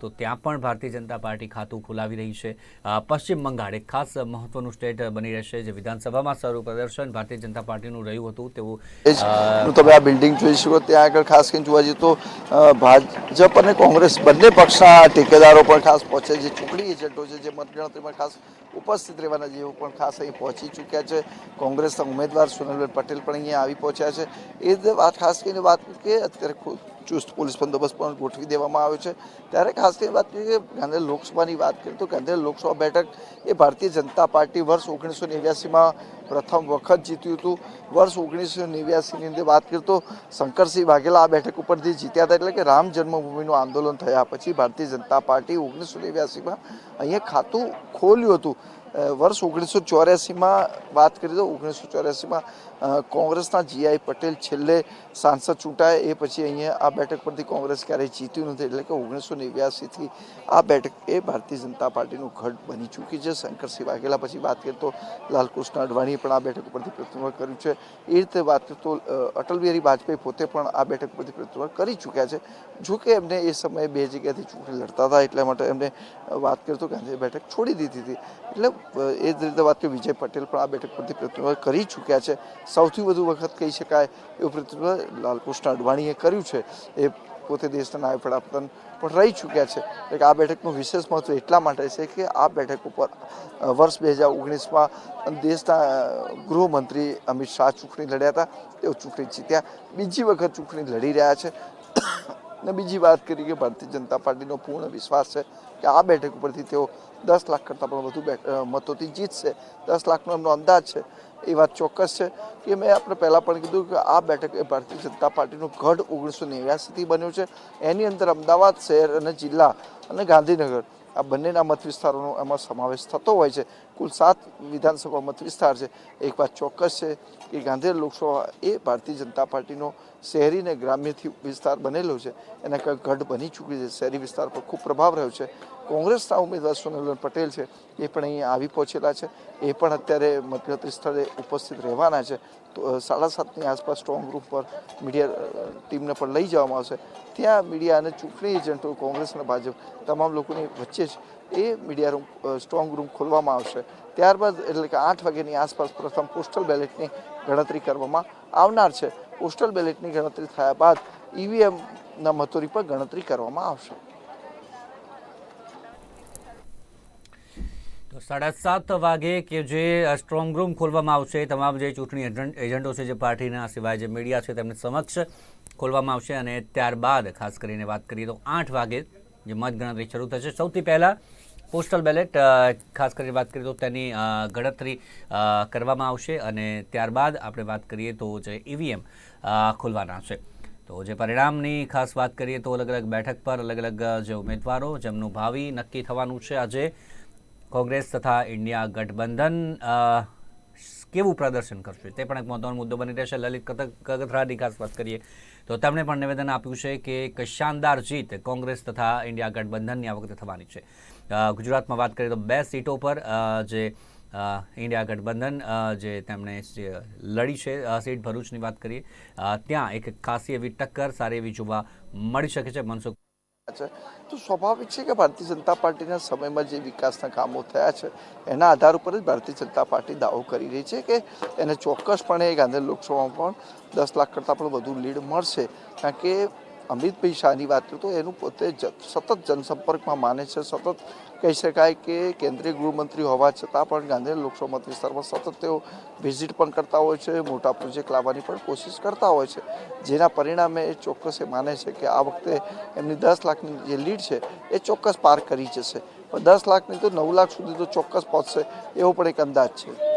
તો ત્યાં પણ ભારતીય જનતા પાર્ટી ખાતું ખોલાવી રહી છે. પશ્ચિમ બંગાળ એક ખાસ મહત્વનું સ્ટેટ બની રહેશે જે વિધાનસભામાં સારું પ્રદર્શન ભારતીય જનતા પાર્ટીનું રહ્યું હતું. તેવું તમે આ બિલ્ડિંગ જોઈ શકો ત્યાં આગળ ખાસ કરીને જોવા જઈએ તો ભાજપ અને કોંગ્રેસ બંને પક્ષના ટેકેદારો પણ ખાસ પહોંચે છે. ચૂંટણી એજન્ટો છે જે મતગણતરીમાં ખાસ ઉપસ્થિત રહેવાના જેઓ પણ ખાસ અહીં પહોંચી ચૂક્યા છે. કોંગ્રેસના ઉમેદવાર સુનિલભાઈ પટેલ પણ અહીંયા આવી પહોંચ્યા છે. એ વાત ખાસ કરીને વાત કે અત્યારે ખૂબ ચુસ્ત પોલીસ બંદોબસ્ત પણ ગોઠવી દેવામાં આવ્યો છે. ત્યારે ખાસ કરીને વાત કરીએ કે ગાંધીનગર લોકસભાની વાત કરીએ તો ગાંધીનગર લોકસભા બેઠક એ ભારતીય જનતા પાર્ટી વર્ષ ઓગણીસો નેવ્યાસીમાં પ્રથમ વખત જીત્યું હતું. વર્ષ ઓગણીસો નેવ્યાસીની અંદર વાત કરીએ તો શંકરસિંહ વાઘેલા આ બેઠક ઉપરથી જીત્યા હતા એટલે કે રામ જન્મભૂમિનું આંદોલન થયા પછી ભારતીય જનતા પાર્ટી ઓગણીસો નેવ્યાસીમાં અહીંયા ખાતું ખોલ્યું હતું. વર્ષ ઓગણીસો ચોર્યાસીમાં વાત કરીએ તો ઓગણીસો ચોર્યાસીમાં કોંગ્રેસના જીઆઈ પટેલ છેલ્લે સાંસદ ચૂંટાય, એ પછી અહીંયા આ બેઠક પરથી કોંગ્રેસ ક્યારેય જીત્યું નથી. એટલે કે ઓગણીસો નેવ્યાસીથી આ બેઠક એ ભારતીય જનતા પાર્ટીનું ઘટ બની ચૂકી છે. શંકરસિંહ વાઘેલા પછી વાત કરીએ તો લાલકૃષ્ણ અડવાણીએ પણ આ બેઠક પરથી પ્રતિનિધિત્વ કર્યું છે. એ રીતે વાત કરીએ તો અટલ બિહારી વાજપેયી પોતે પણ આ બેઠક પરથી પ્રતિનિધિત્વ કરી ચૂક્યા છે. જોકે એમને એ સમયે બે જગ્યાથી ચૂંટણી લડતા હતા, એટલા માટે એમને વાત કરીએ તો ગાંધી બેઠક છોડી દીધી હતી. એટલે એ જ રીતે વાત કરીએ, વિજય પટેલ પણ આ બેઠક પરથી પ્રતિનિધિત્વ કરી ચૂક્યા છે. સૌથી વધુ વખત કહી શકાય એવું પ્રતિનિધિત્વ લાલકૃષ્ણ અડવાણીએ કર્યું છે. એ પોતે દેશના નાયબ વડાપ્રધાન પણ રહી ચૂક્યા છે. એટલે કે આ બેઠકનું વિશેષ મહત્વ એટલા માટે છે કે આ બેઠક ઉપર વર્ષ બે હજાર ઓગણીસમાં દેશના ગૃહમંત્રી અમિત શાહ ચૂંટણી લડ્યા હતા. તેઓ ચૂંટણી જીત્યા. બીજી વખત ચૂંટણી લડી રહ્યા છે. અને બીજી વાત કરી કે ભારતીય જનતા પાર્ટીનો પૂર્ણ વિશ્વાસ છે કે આ બેઠક ઉપરથી તેઓ દસ લાખ કરતાં પણ વધુ મતોથી જીતશે. દસ લાખનો એમનો અંદાજ છે. એ વાત ચોક્કસ છે કે મેં આપણે પહેલાં પણ કીધું કે આ બેઠક એ ભારતીય જનતા પાર્ટીનો ગઢ ઓગણીસો નેવ્યાસીથી બન્યો છે. એની અંદર અમદાવાદ શહેર અને જિલ્લા અને ગાંધીનગર આ બંનેના મત વિસ્તારોનો એમાં સમાવેશ થતો હોય છે. કુલ સાત વિધાનસભા મત વિસ્તાર છે. એક વાત ચોક્કસ છે કે ગાંધીનગર લોકસભા એ ભારતીય જનતા પાર્ટીનો શહેરી અને ગ્રામ્યથી વિસ્તાર બનેલો છે. એના કંઈક ગઢ બની ચૂકી છે. શહેરી વિસ્તાર પર ખૂબ પ્રભાવ રહ્યો છે. કોંગ્રેસના ઉમેદવાર સોનલબેન પટેલ છે. એ પણ અહીંયા આવી પહોંચેલા છે. એ પણ અત્યારે મતગણતરી સ્થળે ઉપસ્થિત રહેવાના છે. તો સાડા સાતની આસપાસ સ્ટ્રોંગ રૂમ પર મીડિયા ટીમને પણ લઈ જવામાં આવશે. ત્યાં મીડિયા અને ચૂંટણી એજન્ટો, કોંગ્રેસ અને ભાજપ તમામ લોકોની વચ્ચે જ એ મીડિયા રૂમ સ્ટ્રોંગ રૂમ ખોલવામાં આવશે. ત્યારબાદ એટલે કે આઠ વાગ્યાની આસપાસ પ્રથમ પોસ્ટલ બેલેટની ગણતરી કરવામાં આવનાર છે. પોસ્ટલ બેલેટની ગણતરી થયા બાદ ઈવીએમના મતોની પણ ગણતરી કરવામાં આવશે. તો સાડા સાત વાગે કે જે સ્ટ્રોંગ રૂમ ખોલવામાં આવશે, તમામ જે ચૂંટણી એજન્ટ છે, જે પાર્ટીના સિવાય જે મીડિયા છે, તેમને સમક્ષ ખોલવામાં આવશે અને ત્યારબાદ ખાસ કરીને વાત કરીએ તો આઠ વાગે જે મતગણતરી શરૂ થશે. સૌથી પહેલાં પોસ્ટલ બેલેટ ખાસ કરીને વાત કરીએ તો તેની ગણતરી કરવામાં આવશે અને ત્યારબાદ આપણે વાત કરીએ તો જે ઈવીએમ ખોલવાના છે. તો જે પરિણામની ખાસ વાત કરીએ તો અલગ અલગ બેઠક પર અલગ અલગ જે ઉમેદવારો, જેમનું ભાવિ નક્કી થવાનું છે આજે કોંગ્રેસ તથા ઇન્ડિયા ગઠબંધન કેવું પ્રદર્શન કરશે? તે પણ એક મહત્વનો મુદ્દો બની રહેશે. લલિત કગથરાની ખાસ વાત કરીએ તો તેમણે પણ નિવેદન આપ્યું છે કે એક શાનદાર જીત કોંગ્રેસ તથા ઇન્ડિયા ગઠબંધનની આ વખતે થવાની છે. ગુજરાતમાં વાત કરીએ તો બે સીટો પર જે ઇન્ડિયા ગઠબંધન જે તેમણે લડી છે સીટ ભરૂચની વાત કરીએ ત્યાં એક ખાસી એવી ટક્કર, સારી એવી જોવા મળી શકે છે. મનસુખ છે. તો સ્વાભાવિક છે કે ભારતીય જનતા પાર્ટીના સમયમાં જે વિકાસના કામો થયા છે, એના આધાર ઉપર જ ભારતીય જનતા પાર્ટી દાવો કરી રહી છે કે એને ચોક્કસપણે ગાંધી લોકસભામાં પણ દસ લાખ કરતાં પણ વધુ લીડ મળશે. કારણ કે અમિતભાઈ શાહની વાત કરું તો એનું પોતે સતત જનસંપર્કમાં માને છે, સતત કહી શકાય કે કેન્દ્રીય ગૃહમંત્રી હોવા છતાં પણ ગાંધીનગર લોકસભા મત વિસ્તારમાં સતત તેઓ વિઝિટ પણ કરતા હોય છે, મોટા પ્રોજેક્ટ લાવવાની પણ કોશિશ કરતા હોય છે. જેના પરિણામે એ ચોક્કસ એ માને છે કે આ વખતે એમની દસ લાખની જે લીડ છે એ ચોક્કસ પાર કરી જશે. પણ દસ લાખની તો નવ લાખ સુધી તો ચોક્કસ પહોંચશે એવો પણ એક અંદાજ છે.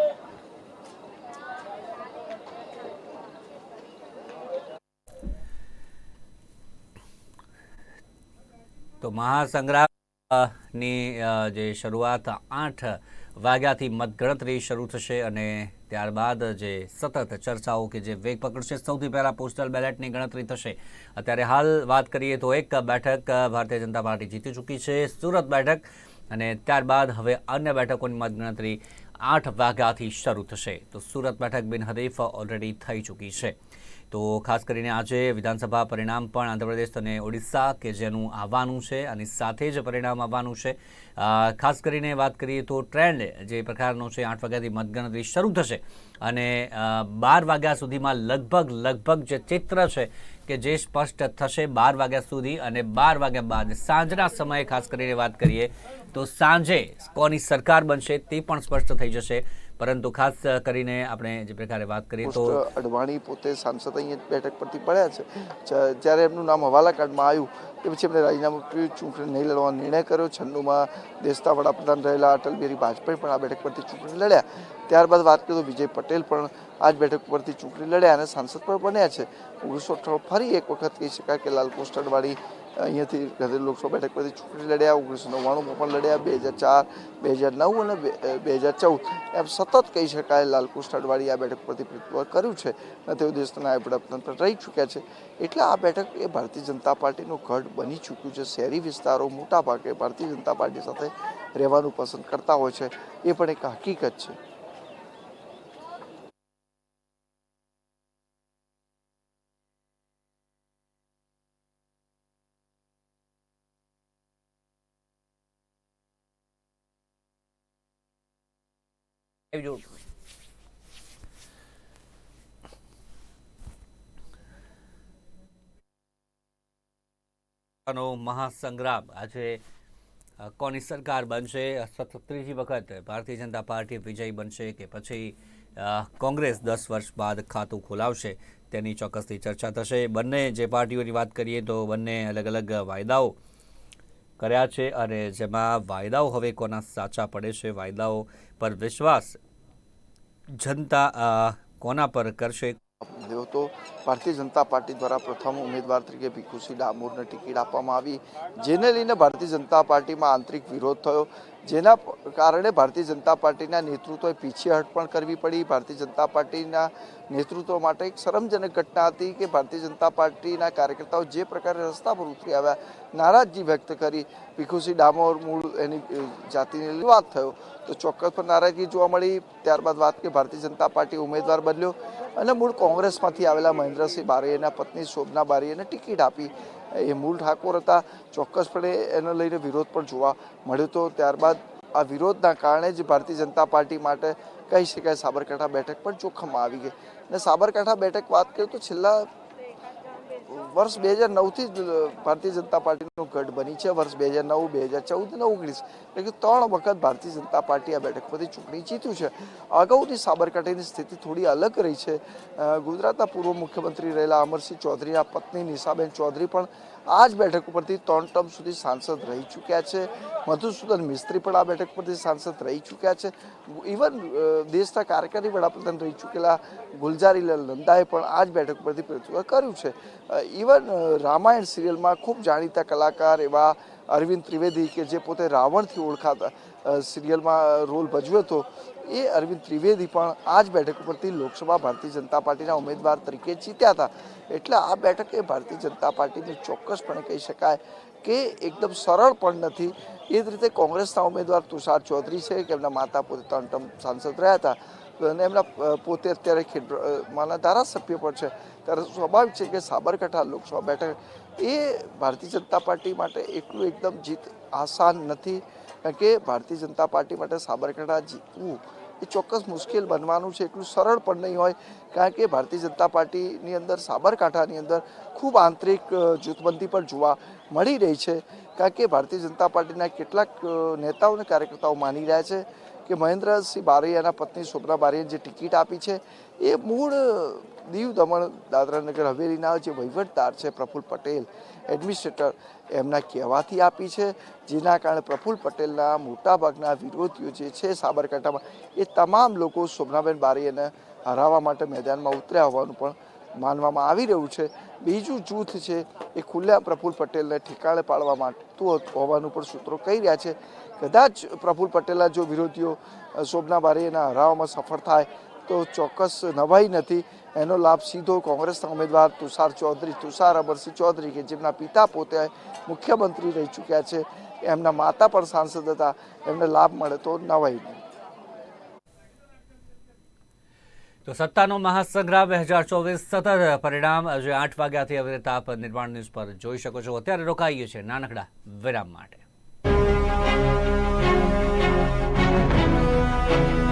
તો મહાસંગ્રામની જે શરૂઆત આઠ વાગ્યાથી મતગણતરી શરૂ થશે અને ત્યારબાદ જે સતત ચર્ચાઓ કે જે વેગ પકડશે, સૌથી પહેલાં પોસ્ટલ બેલેટની ગણતરી થશે. અત્યારે હાલ વાત કરીએ તો એક બેઠક ભારતીય જનતા પાર્ટી જીતી ચૂકી છે, સુરત બેઠક, અને ત્યારબાદ હવે અન્ય બેઠકોની મતગણતરી આઠ વાગ્યાથી શરૂ થશે. તો સુરત બેઠક બિનહરીફ ઓલરેડી થઈ ચૂકી છે. તો ખાસ કરીને આજે વિધાનસભા પરિણામ પણ આંધ્રપ્રદેશ અને ઓડિશા કે જેનું આવવાનું છે અને સાથે જ પરિણામ આવવાનું છે. ખાસ કરીને વાત કરીએ તો ટ્રેન્ડ જે પ્રકારનો છે, આઠ વાગ્યાથી મતગણતરી શરૂ થશે અને બાર વાગ્યા સુધીમાં લગભગ લગભગ જે ચિત્ર છે કે જે સ્પષ્ટ થશે બાર વાગ્યા સુધી અને બાર વાગ્યા બાદ સાંજના સમયે ખાસ કરીને વાત કરીએ તો સાંજે કોની સરકાર બનશે તે પણ સ્પષ્ટ થઈ જશે. પરંતુ ખાસ કરીને આપણે જે પ્રકારે વાત કરીએ તો અડવાણી પોતે સાંસદ અહીંયા બેઠક પરથી પડ્યા છે. જ્યારે એમનું નામ હવાલા કાર્ડમાં આવ્યું, એ પછી એમણે રાજીનામું આપ્યું, ચૂંટણી નહીં લડવાનો નિર્ણય કર્યો. છન્નુમાં દેશના વડાપ્રધાન રહેલા અટલ બિહારી વાજપેયી પણ આ બેઠક પરથી ચૂંટણી લડ્યા. ત્યારબાદ વાત કરીએ તો વિજય પટેલ પણ આ જ બેઠક પરથી ચૂંટણી લડ્યા અને સાંસદ પણ બન્યા છે. ઓગણીસો અઠ્ઠાણું ફરી એક વખત કહી શકાય કે લાલ પોસ્ટ અડવાણી અહીંયાથી ગધેડ લોકસભા બેઠક પરથી ચૂંટણી લડ્યા, ઓગણીસો નવ્વાણુંમાં પણ લડ્યા, બે હજાર ચાર, બે હજાર નવ અને બે હજાર ચૌદ. એમ સતત કહી શકાય લાલકૃષ્ણ અડવાણી આ બેઠક પરથી પ્રતિભાવ કર્યું છે અને તેઓ દેશના નાયબ વડાપ્રધાન રહી ચૂક્યા છે. એટલે આ બેઠક એ ભારતીય જનતા પાર્ટીનું ગઢ બની ચૂક્યું છે. શહેરી વિસ્તારો મોટાભાગે ભારતીય જનતા પાર્ટી સાથે રહેવાનું પસંદ કરતા હોય છે. એ પણ એક હકીકત છે. આવજો. નો મહાસંગ્રામ આજે કોની સરકાર બનશે? સતત ત્રીજી વખત ભારતીય જનતા પાર્ટી વિજય બનશે કે પછી કોંગ્રેસ દસ વર્ષ બાદ ખાતું ખોલાવશે? તેની ચોક્કસથી ચર્ચા થશે. બંને જે પાર્ટીઓની વાત કરીએ તો બંને અલગ અલગ વાયદાઓ કર્યા છે અને જેમાં વાયદાઓ હવે કોના સાચા પડે છે, વાયદાઓ પર વિશ્વાસ જનતા કોના પર કરશે? મળ્યો હતો ભારતીય જનતા પાર્ટી દ્વારા પ્રથમ ઉમેદવાર તરીકે ભીખુસિંહ ડામોરને ટિકિટ આપવામાં આવી, જેને લઈને ભારતીય જનતા પાર્ટીમાં આંતરિક વિરોધ થયો. જેના કારણે ભારતીય જનતા પાર્ટીના નેતૃત્વએ પીછેહટ પણ કરવી પડી. ભારતીય જનતા પાર્ટીના નેતૃત્વ માટે એક શરમજનક ઘટના હતી કે ભારતીય જનતા પાર્ટીના કાર્યકર્તાઓ જે પ્રકારે રસ્તા પર ઉતરી આવ્યા, નારાજગી વ્યક્ત કરી. ભીખુસિંહ ડામોર મૂળ એની જાતિને વાત થયો. તો ચોક્કસ પણ નારાજગી જોવા મળી. ત્યારબાદ વાત કે ભારતીય જનતા પાર્ટી ઉમેદવાર બદલ્યો અને મૂળ કોંગ્રેસમાંથી આવેલા મહેન્દ્રસિંહ બારીએના પત્ની શોભના બારીએને ટિકિટ આપી. એ મૂળ ઠાકોર હતા, ચોક્કસપણે એને લઈને વિરોધ પણ જોવા મળ્યો હતો ત્યારબાદ આ વિરોધના કારણે જ ભારતીય જનતા પાર્ટી માટે કહી શકાય સાબરકાંઠા બેઠક પણ જોખમમાં આવી ગઈ. અને સાબરકાંઠા બેઠક વાત કરીએ તો છેલ્લા વર્ષ બે હજાર નવથી જ ભારતીય જનતા પાર્ટીનું ગઢ બની છે. વર્ષ બે હજાર નવ, બે હજાર ચૌદ અને ઓગણીસ. એટલે કે ત્રણ વખત ભારતીય જનતા પાર્ટી આ બેઠક પરથી ચૂંટણી જીત્યું છે. અગાઉની સાબરકાંઠાની સ્થિતિ થોડી અલગ રહી છે. ગુજરાતના પૂર્વ મુખ્યમંત્રી રહેલા અમરસિંહ ચૌધરીના પત્ની નિશાબેન ચૌધરી પણ આ જ બેઠક ઉપરથી ત્રણ ટર્મ સુધી સાંસદ રહી ચૂક્યા છે. મધુસૂદન મિસ્ત્રી પણ આ બેઠક પરથી સાંસદ રહી ચૂક્યા છે. ઇવન દેશના કાર્યકારી વડાપ્રધાન રહી ચૂકેલા ગુલજારીલાલ નંદાએ પણ આ જ બેઠક પરથી પ્રતિનિધિત્વ કર્યું છે. ઇવન રામાયણ સિરિયલમાં ખૂબ જાણીતા કલાકાર એવા અરવિંદ ત્રિવેદી કે જે પોતે રાવણથી ઓળખાતા સિરિયલમાં રોલ ભજવ્યો હતો, એ અરવિંદ ત્રિવેદી પણ આ જ બેઠક ઉપરથી લોકસભા ભારતીય જનતા પાર્ટીના ઉમેદવાર તરીકે જીત્યા હતા. એટલે આ બેઠક એ ભારતીય જનતા પાર્ટીની ચોક્કસપણે કહી શકાય કે એકદમ સરળ પણ નથી. એ જ રીતે કોંગ્રેસના ઉમેદવાર તુષાર ચૌધરી છે, કે એમના માતા પોતે ત્રણ ટર્મ સાંસદ રહ્યા હતા. અને એમના પોતે અત્યારે ખેડમાના ધારાસભ્ય પણ છે. ત્યારે સ્વાભાવિક છે કે સાબરકાંઠા લોકસભા બેઠક એ ભારતીય જનતા પાર્ટી માટે એટલું એકદમ જીત આસાન નથી. કારણ કે ભારતીય જનતા પાર્ટી માટે સાબરકાંઠા જીતવું એ ચોક્કસ મુશ્કેલ બનવાનું છે, એટલું સરળ પણ નહીં હોય. કારણ કે ભારતીય જનતા પાર્ટીની અંદર, સાબરકાંઠાની અંદર ખૂબ આંતરિક જૂથબંધી પણ જોવા મળી રહી છે. કારણ કે ભારતીય જનતા પાર્ટીના કેટલાક નેતાઓ અને કાર્યકર્તાઓ માની રહ્યા છે. કે મહેન્દ્રસિંહ બારૈયાના પત્ની શોભના બારૈયાને જે ટિકિટ આપી છે, એ મૂળ દીવ દમણ દાદરા નગર હવેલીના જે વહીવટદાર છે પ્રફુલ્લ પટેલ, એડમિનિસ્ટ્રેટર, એમના કહેવાથી આપી છે, જેના કારણે પ્રફુલ્લ પટેલના મોટાભાગના વિરોધીઓ જે છે સાબરકાંઠામાં, એ તમામ લોકો શોભનાબેન બારીએને હરાવવા માટે મેદાનમાં ઉતર્યા હોવાનું પણ માનવામાં આવી રહ્યું છે. બીજું જૂથ છે, એ ખુલ્લા પ્રફુલ્લ પટેલને ઠેકાણે પાડવા માંગતું હોવાનું પણ સૂત્રો કહી રહ્યા છે. કદાચ પ્રફુલ્લ પટેલના જો વિરોધીઓ શોભના બારીએના હરાવવામાં સફળ થાય, તો ચોક્કસ નવાઈ નથી. એનો લાભ સીધો કોંગ્રેસના ઉમેદવાર તુષાર ચૌધરી, તુષાર અમરસિંહ ચૌધરી કે જેમના પિતા પોતે મુખ્યમંત્રી રહી ચૂક્યા છે, એમના માતા પણ સાંસદ હતા, એમને લાભ મળે તો નવાઈ નહીં તો સત્તાનો મહાસંગ્રામ બે હજાર ચોવીસ સતત પરિણામ આજે આઠ વાગ્યાથી હવે તાપ નિર્માણ ન્યૂઝ પર જોઈ શકો છો. અત્યારે રોકાઈએ છીએ નાનકડા વિરામ માટે. thank you